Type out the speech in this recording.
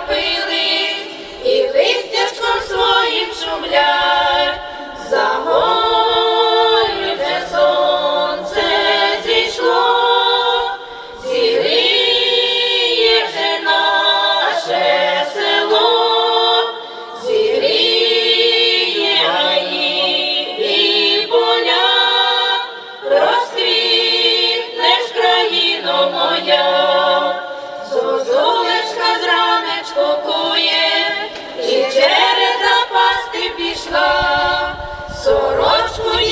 Happy прийшла, сорочку.